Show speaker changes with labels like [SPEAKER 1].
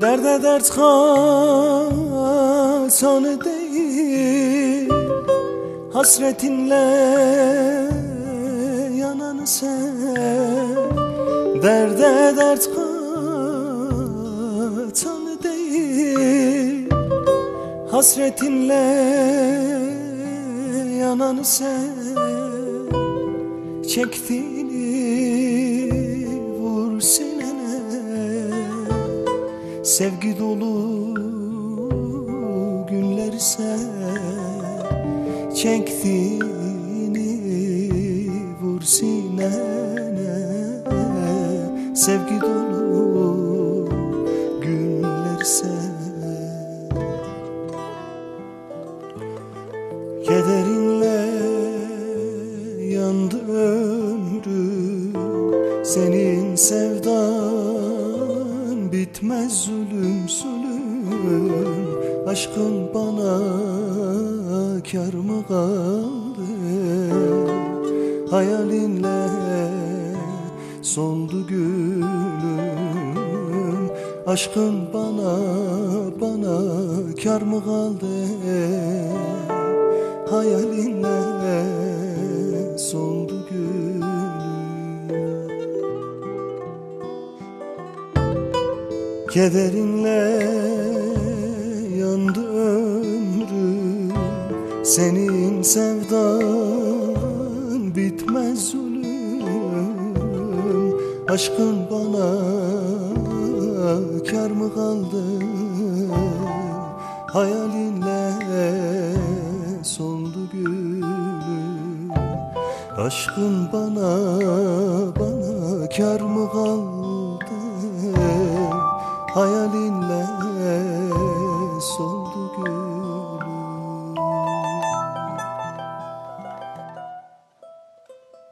[SPEAKER 1] dert hasanı değil Hasretinle yananı sen Derde dert katanı değil Hasretinle yananı sen Çektiğini Sevgi dolu günleri sen Çektiğini vur sinene. Sevgi dolu günleri sen Kederinle yandı ömrüm Senin sevdan bitmez zulüm zulüm. Aşkın bana kar mı kaldı? Hayalinle sondu gülüm. Aşkın bana bana kar mı kaldı? Hayalinle sondu Kederinle yandı ömrüm Senin sevdan bitmez zulüm Aşkın bana kar mı kaldı? Hayalinle soldu gülüm. Aşkın bana bana kar mı kaldı hayalinle